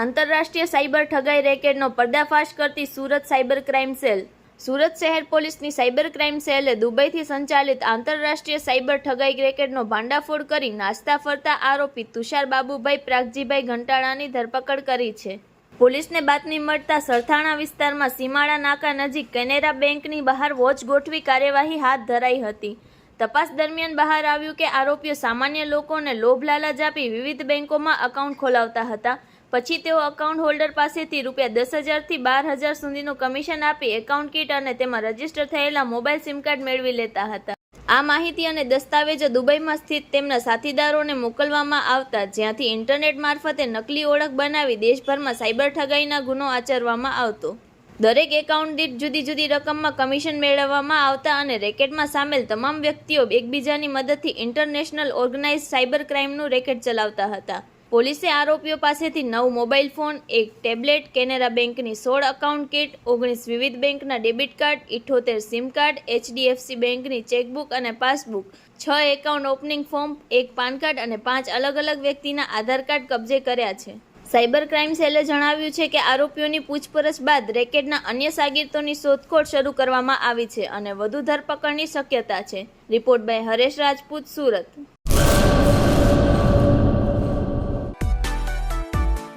આંતરરાષ્ટ્રીય સાયબર ઠગાઈ રેકેટનો પર્દાફાશ કરતી Surat cyber crime cell. Surat શહેર પોલીસની સાયબર ક્રાઇમ સેલે દુબઈથી સંચાલિત આંતરરાષ્ટ્રીય સાયબર ઠગાઈ રેકેટનો ભાંડાફોડ કરી નાસ્તા ફરતા આરોપી તુષાર બાબુભાઈ પ્રાગજીભાઈ ઘંટાળાની ધરપકડ કરી છે. પોલીસને બાતમી મળતા સરથાણા વિસ્તારમાં સીમાડા નાકા નજીક કેનેરા બેંકની બહાર વોચ ગોઠવી કાર્યવાહી હાથ ધરાઈ હતી. તપાસ દરમિયાન બહાર આવ્યું કે આરોપીઓ સામાન્ય લોકોને લોભ લાલચ આપી વિવિધ બેંકોમાં એકાઉન્ટ ખોલાવતા હતા. પછી તેઓ એકાઉન્ટ હોલ્ડર પાસેથી રૂપિયા દસ હજારથી બાર હજાર સુધીનું કમિશન આપી એકાઉન્ટ કીટ અને તેમાં રજિસ્ટર થયેલા મોબાઈલ સિમ કાર્ડ મેળવી લેતા હતા. આ માહિતી અને દસ્તાવેજો દુબઈમાં સ્થિત તેમના સાથીદારોને મોકલવામાં આવતા, જ્યાંથી ઇન્ટરનેટ મારફતે નકલી ઓળખ બનાવી દેશભરમાં સાયબર ઠગાઈના ગુનો આચરવામાં આવતો. દરેક એકાઉન્ટ દીઠ જુદી જુદી રકમમાં કમિશન મેળવવામાં આવતા અને રેકેટમાં સામેલ તમામ વ્યક્તિઓ એકબીજાની મદદથી ઇન્ટરનેશનલ ઓર્ગેનાઇઝ સાયબર ક્રાઇમનું રેકેટ ચલાવતા હતા. પોલીસે આરોપીઓ પાસેથી નવ મોબાઈલ ફોન, એક ટેબ્લેટ, કેનેરા બેંકની સોળ એકાઉન્ટ કીટ ઓગણીસ વિવિધ બેંકના ડેબિટ કાર્ડ, ઇઠોતેર સિમ કાર્ડ, એચડીએફસી બેંકની ચેકબુક અને પાસબુક, છ એકાઉન્ટ ઓપનિંગ ફોર્મ એક પાન કાર્ડ અને પાંચ અલગ અલગ વ્યક્તિના આધાર કાર્ડ કબજે કર્યા છે. સાયબર ક્રાઇમ સેલે જણાવ્યું છે કે આરોપીઓની પૂછપરછ બાદ રેકેટના અન્ય સાગીરતોની શોધખોળ શરૂ કરવામાં આવી છે અને વધુ ધરપકડની શક્યતા છે. Report by Haresh Rajput, Surat.